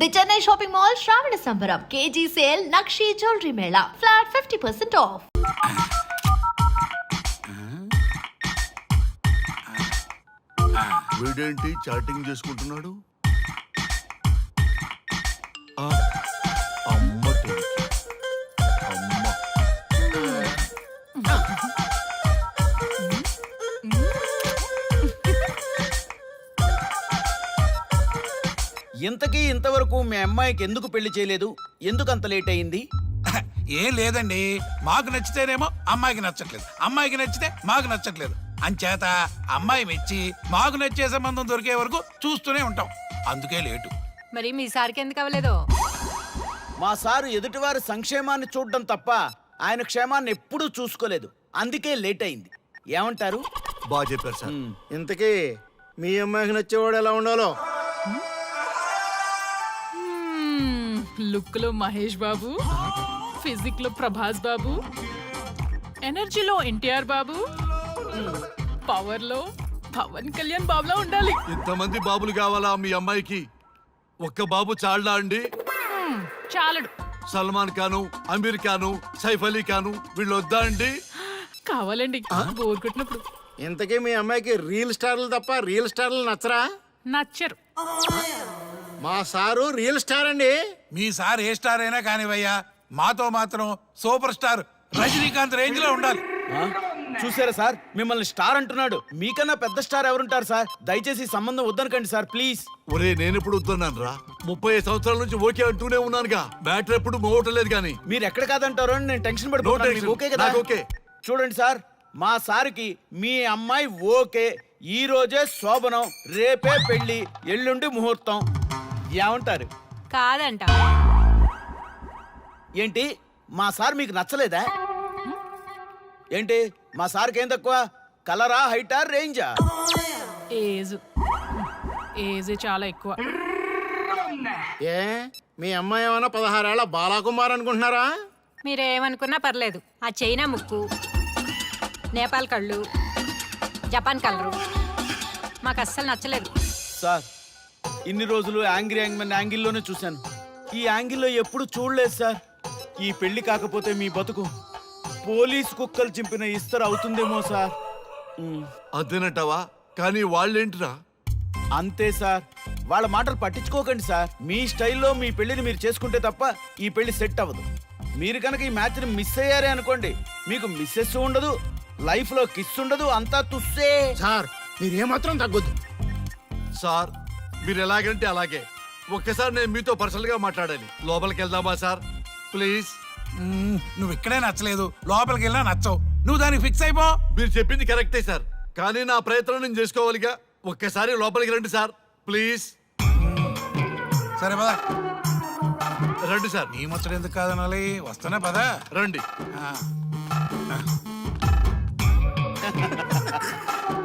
The Chennai shopping mall శ్రావణ సంబరం KG sale నక్షి jewellery mela flat fifty percent off వీడేంటి chatting చేసుకుంటున్నాడు? ఇంతకీ ఇంతవరకు మీ అమ్మాయికి ఎందుకు పెళ్ళి చేయలేదు? ఎందుకు అంత లేట్ అయింది? ఏం లేదండి. మాకు నచ్చితేనేమో అమ్మాయికి నచ్చట్లేదు. అమ్మాయికి నచ్చితే మాకు నచ్చట్లేదు. అంచేత అమ్మాయి మెచ్చి మాకు నచ్చే సంబంధం దొరికే వరకు చూస్తూనే ఉంటాం. అందుకే లేటు. మరి మీ సార్కి ఎందుకు అవ్వలేదు? మా సారు ఎదుటివారి సంక్షేమాన్ని చూడడం తప్ప ఆయన క్షేమాన్ని ఎప్పుడూ చూసుకోలేదు. అందుకే లేట్ అయింది. ఏమంటారు? బాగా చెప్పారు సార్. ఇంతకీ మీ అమ్మాయికి నచ్చేవాడు ఎలా ఉండాలో? లుక్లో మహేష్ బాబు ఫిజిక్లో ప్రభాస్ బాబు ఎనర్జీలో ఎన్టీఆర్ బాబు పవర్లో పవన్ కళ్యాణ్ బాబులా ఉండాలి. ఇంతమంది బాబులు కావాలా మీ అమ్మాయికి? ఒక్క బాబు చాళ్ళా అండి? చాలడు. సల్మాన్ ఖాను అమీర్ ఖాను సైఫ్ అలీ ఖాను వీళ్ళు వద్దా అండి? కావాలండి బోర్ కొట్టినప్పుడు. ఇంతకీ మీ అమ్మాయికి రీల్ స్టార్లు తప్ప రీల్ స్టార్లు నచ్చరా? నచ్చరు. మా సారు రియల్ స్టార్ అండి. మీ సార్ ఏ స్టార్ అయినా కానివయ్యా మాతో మాత్రం సూపర్ స్టార్. రజనీకాంత్ రేంజ్లో ఉండాలి? చూసారా సార్? మిమ్మల్ని స్టార్ అంటున్నాడు. మీకన్నా పెద్ద స్టార్ ఎవరుంటారు సార్? దయచేసి సంబంధం వద్దనకండి సార్ ప్లీజ్. ఒరే నేను ఎప్పుడు వస్తున్నాను రా ముప్పై సంవత్సరాల నుంచి ఓకే అంటూనే ఉన్నానుగా. బ్యాటరీ ఎప్పుడు మోగటలేదు కానీ. మీరు ఎక్కడ కాదంటారో అని నేను టెన్షన్ పడిపోతాను. మీకు ఓకే కదా? నాకు ఓకే. చూడండి సార్ మా సార్కి మీ అమ్మాయి ఓకే. ఈ రోజే శోభనం రేపే పెళ్ళి ఎల్లుండి ముహూర్తం. ఏమంటారు కాదంట. ఏంటి? మా సార్ మీకు నచ్చలేదా? ఏంటి? మా సార్కి ఏం తక్కువ? కలరా హైటా రేంజా? ఏజ్. ఏజ్ చాలా ఎక్కువ. ఏ? మీ అమ్మాయి ఏమైనా పదహారేళ్ళ బాలాకుమార్ అనుకుంటున్నారా? మీరేమనుకున్నా పర్లేదు. ఆ చైనా ముక్కు నేపాల్ కళ్ళు జపాన్ కలరు. మాకు అస్సలు నచ్చలేదు. సార్ ఇన్ని రోజులు యాంగ్రీ యాంగ్మెన్ యాంగిల్లోనే చూశాను. ఈ యాంగిల్లో ఎప్పుడు చూడలేదు సార్. ఈ పెళ్ళి కాకపోతే మీ బతుకు పోలీస్ కుక్కలు చింపిన ఇస్తరు అవుతుందేమో సార్. ఉమ్, అంతేనంటావా కానీ వాళ్ళేంటిరా? అంతే సార్. వాళ్ళ మాటలు పట్టించుకోకండి సార్. మీ స్టైల్లో మీ పెళ్ళిని మీరు చేసుకుంటే తప్ప ఈ పెళ్ళి సెట్ అవ్వదు. మీరు కనుక ఈ మ్యాచ్ని మిస్ అయ్యారే అనుకోండి మీకు మిస్సెస్ ఉండదు లైఫ్లో కిస్ ఉండదు అంతా తుస్సే. సార్ మీరు ఏమాత్రం తగ్గొద్దు. సార్ మీరు ఎలాగంటే అలాగే. ఒక్కసారి నేను మీతో పర్సనల్గా మాట్లాడాలి. లోపలికి వెళ్దామా సార్? ప్లీజ్. మ్మ్, నువ్వు ఇక్కడే నచ్చలేదు. లోపలికి వెళ్ళినా నచ్చవు. నువ్వు దానికి ఫిక్స్ అయిపో. మీరు చెప్పింది కరెక్టే సార్. కానీ నా ప్రయత్నం నేను చేసుకోవాలిగా. ఒక్కసారి లోపలికి రండి సార్. ప్లీజ్. సరే పదా. రండి సార్. నీ ముచ్చట ఎందుకు కాదనాలి? వస్తానే పదా. రండి. ఆ.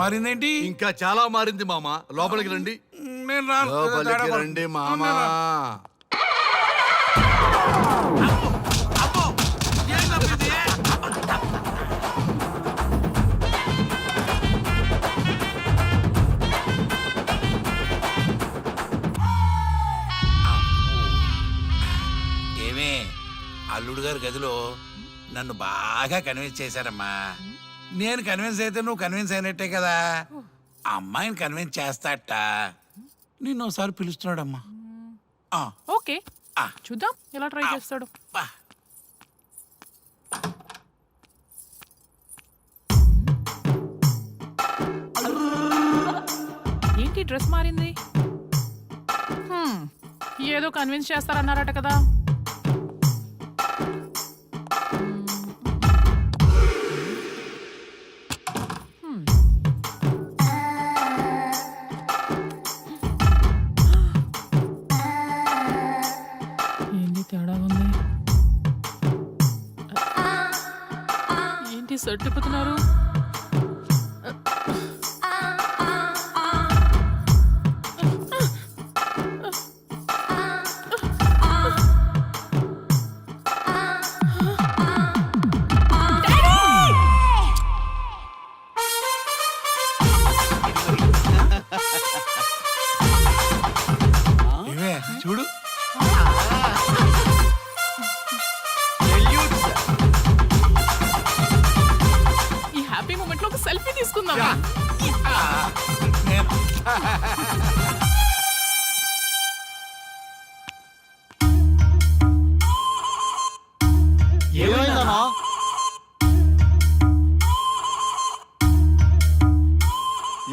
మారిందేంటి ఇంకా చాలా మారింది మామ లోపలికి రండి నేను రాను. లోపలికి. రండి మామ? ఏమే అల్లుడు గారి గదిలో నన్ను బాగా కన్విన్స్ చేశారమ్మా నేను కన్విన్స్ అయితే నువ్వు కన్విన్స్ అయినట్టే కదా. అమ్మాయిని కన్విన్స్ చేస్తాట. నిన్ను ఒకసారి పిలుస్తున్నాడమ్మా. ఆ, ఓకే. ఆ. చూద్దాం ఎలా ట్రై చేస్తాడు. ఏంటి డ్రెస్ మారింది? హ్మ్, ఏదో కన్విన్స్ చేస్తారన్నారట కదా. సర్టిపోతున్నారు ఏమైందనా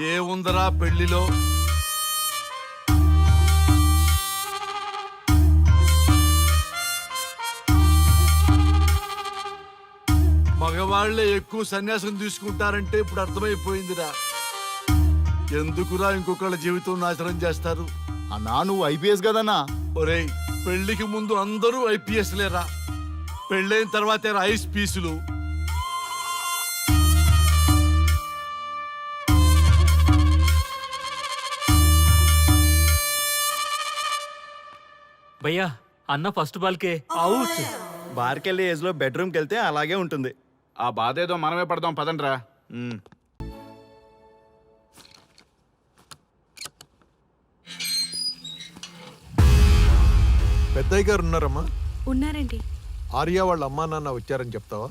ఏ ఉందరా పెళ్ళిలో మగవాళ్ళే ఎక్కువ సన్యాసం తీసుకుంటారంటే ఇప్పుడు అర్థమైపోయిందిరా. ఎందుకురా ఇంకొకళ్ళ జీవితం నాశనం చేస్తారు? అన్నా నువ్వు ఐపీఎస్ కదన్నా? ఒరేయ్ పెళ్ళికి ముందు అందరూ ఐపీఎస్ లేరా? పెళ్ళైన తర్వాతే ఐస్ పీసులు. భయ్యా అన్న ఫస్ట్ బాల్కే. అవుట్. బార్కెళ్ళి ఏజ్లో బెడ్రూమ్కి వెళ్తే అలాగే ఉంటుంది. ఆ బాధ ఏదో మనమే పడదాం పదండ్రా. పెద్దయ్య గారు ఉన్నారమ్మా? ఉన్నారండి. ఆర్య వాళ్ళ అమ్మా నాన్న వచ్చారని చెప్తావా?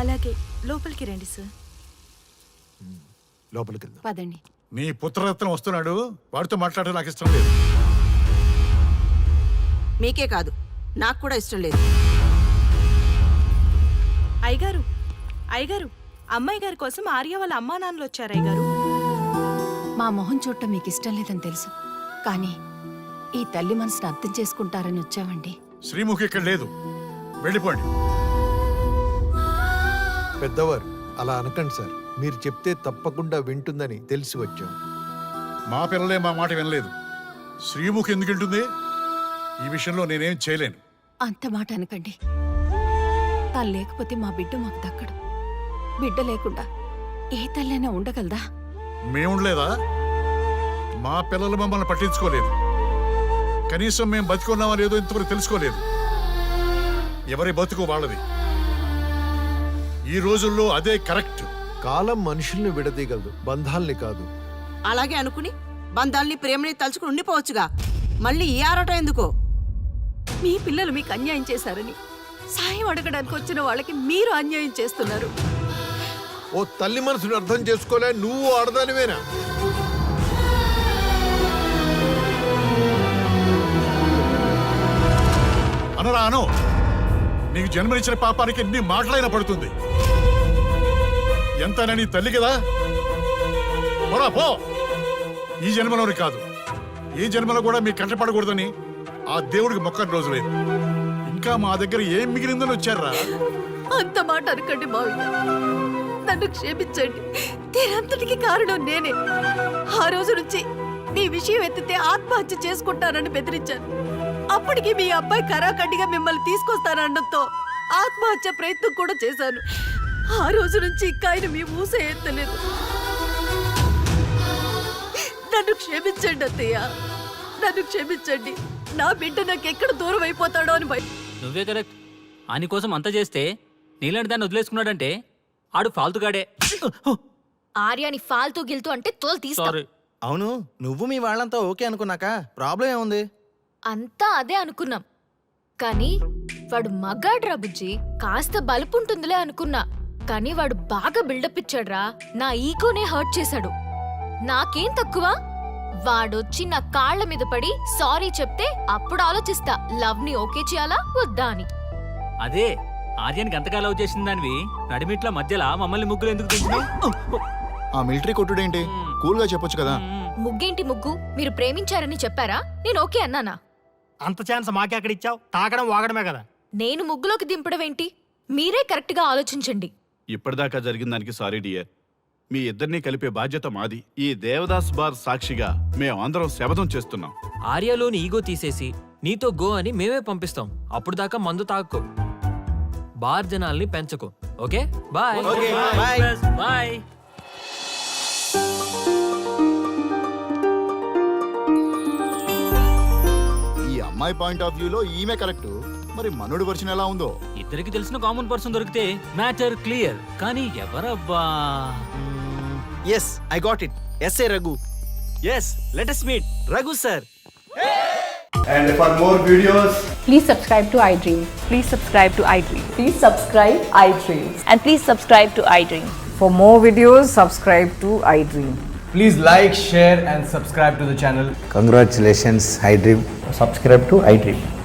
అలాగే లోపలికి రండి సార్. లోపలికి వెళ్దాం. పదండి. నీ పుత్రరత్నం వస్తున్నాడు. వాడితో మాట్లాడడం నాకు ఇష్టం లేదు. మీకే కాదు నాకు కూడా ఇష్టం లేదు. అయ్యగారు అయ్యగారు అమ్మాయి గారి కోసం ఆర్య వాళ్ళ అమ్మా నాన్నలు వచ్చారు అయ్యగారు. మా మొహం చూడటం మీకు ఇష్టం లేదని తెలుసు. కానీ ఈ తల్లి మనసును అర్థం చేసుకుంటారని వచ్చామండి. శ్రీముఖి ఇక్కడ లేదు. వెళ్ళిపోండి. పెద్దవారు అలా అనకండి సార్. మీరు చెప్తే తప్పకుండా వింటుందని తెలిసి వచ్చాం. మా పిల్లలే మా మాట వినలేదు. శ్రీముఖి ఎందుకు వింటుంది ఈ విషయంలో నేనేం చేయలేను. అంత మాట అనకండి. తను లేకపోతే మా బిడ్డ మాకు దక్కడు. బిడ్డ లేకుండా ఏ తల్లైనా ఉండగలదా? మేముండలేదా? మా పిల్లలు మమ్మల్ని పట్టించుకోలేదు. కనీసం మేము బతికున్నామా లేదో ఇంతవరకు తెలుసుకోలేదు. ఎవరి బతుకు వాళ్ళది. ఈ రోజుల్లో అదే కరెక్ట్. కాలం మనుషుల్ని విడదీయగలదు బంధాల్ని కాదు. అలాగే అనుకుని బంధాల్ని ప్రేమని తలుచుకుని ఉండిపోవచ్చుగా. మళ్ళీ ఈ ఆరాటం ఎందుకో? మీ పిల్లలు మీకు అన్యాయం చేశారని సాయం అడగడానికి వచ్చిన వాళ్ళకి మీరు అన్యాయం చేస్తున్నారు. ఓ తల్లి మనసుని అర్థం చేసుకోలే నువ్వు ఆడదానివేనా? అనరా అను నీకు జన్మనిచ్చిన పాపానికి నీ మాటలైనా పడుతుంది. ఎంత నీ తల్లి కదా? పోరా పో. ఈ జన్మలోని కాదు ఈ జన్మలో కూడా మీ కంటపడకూడదని ఆ దేవుడికి మొక్కని రోజు లేదు. ఇంకా మా దగ్గర ఏం మిగిలిందని వచ్చారా? అంత మాట అనకండి మావయ్య. నన్ను క్షమించండి. దీనంతటికి కారణం నేనే. ఆ రోజు నుంచి మీ విషయం ఎత్తితే ఆత్మహత్య చేసుకుంటానని బెదిరించాను. అప్పటికి మీ అబ్బాయి కరాఖండిగా మిమ్మల్ని తీసుకొస్తానడంతో ఆత్మహత్య ప్రయత్నం కూడా చేశాను. ఆ రోజు నుంచి ఇంకా ఆయన మీ ఊస ఎత్తలేదు. నన్ను క్షమించండి అత్తయ్య. నన్ను క్షమించండి. నా బిడ్డ నాకు ఎక్కడ దూరం అయిపోతాడో అని భయం. నువ్వే కరెక్ట్. ఆయన కోసం అంతా చేస్తే నీలాంటి దాన్ని వదిలేసుకున్నాడంటే ఆడు ఫాల్తుగాడే. ఆర్యాని ఫాల్తూ గిల్తూ అంటే తోలు తీస్తా. సారీ అవును నువ్వు మీ వాళ్ళంతా ఓకే అనుకున్నాక ప్రాబ్లం ఏముంది? అంతా అదే అనుకున్నాం. కానీ వాడు మగాడ్రా బుజ్జి కాస్త బలుపుంటుందిలే అనుకున్నా. కానీ వాడు బాగా బిల్డప్ ఇచ్చాడ్రా నా ఈగోనే హర్ట్ చేశాడు. నాకేం తక్కువ? వాడొచ్చి నా కాళ్ళ మీద పడి సారీ చెప్తే అప్పుడు ఆలోచిస్తా లవ్ని ఓకే చేయాలా వద్దా అని. అదే ఆర్యానికి అంతగా లవ్ చేసిన దానివి? నడిమిట్ల మధ్యలో మమ్మల్ని ముగ్గురు ఎందుకు ఆ మిలిటరీ కొట్టుడేంటి? కూల్గా చెప్పొచ్చు కదా. ముగ్గేంటి ముగ్గు? మీరు ప్రేమించారని చెప్పారా? నేను ఓకే అన్నానా? అంత ఛాన్స్ మాకే అక్కడ ఇచ్చావు? తాకడం వాగడమే కదా. నేను ముగ్గులోకి దింపడం ఏంటి మీరే కరెక్ట్గా ఆలోచించండి. ఇప్పటిదాకా జరిగిన దానికి సారీ డియర్. మీ ఇద్దరిని కలిపే బాధ్యత మాది. ఈ దేవదాస్ బార్ సాక్షిగా మేము అందరం శపథం చేస్తున్నాం. ఆర్యాలోని ఈగో తీసేసి నీతో గో అని మేమే పంపిస్తాం. అప్పుడు దాకా మందు తాక్కో బార్ జనాల్ని పెంచకు. ఓకే? బాయ్. బాయ్. ఈ అమ్మాయి పాయింట్ ఆఫ్ వ్యూలో ఈమె కరెక్ట్. మరి మనుడి వర్షన్ ఎలా ఉందో ఇద్దరికి తెలిసిన కామన్ పర్సన్ దొరికితే మ్యాటర్ క్లియర్ కానీ ఎవరబ్బా yes I got it yes A Raghu yes let us meet Raghu sir and for more videos Please subscribe to iDream. Please subscribe to iDream. Please subscribe iDream. And please subscribe to iDream. For more videos, subscribe to iDream. Please like, share, and subscribe to the channel. IDream Subscribe to iDream.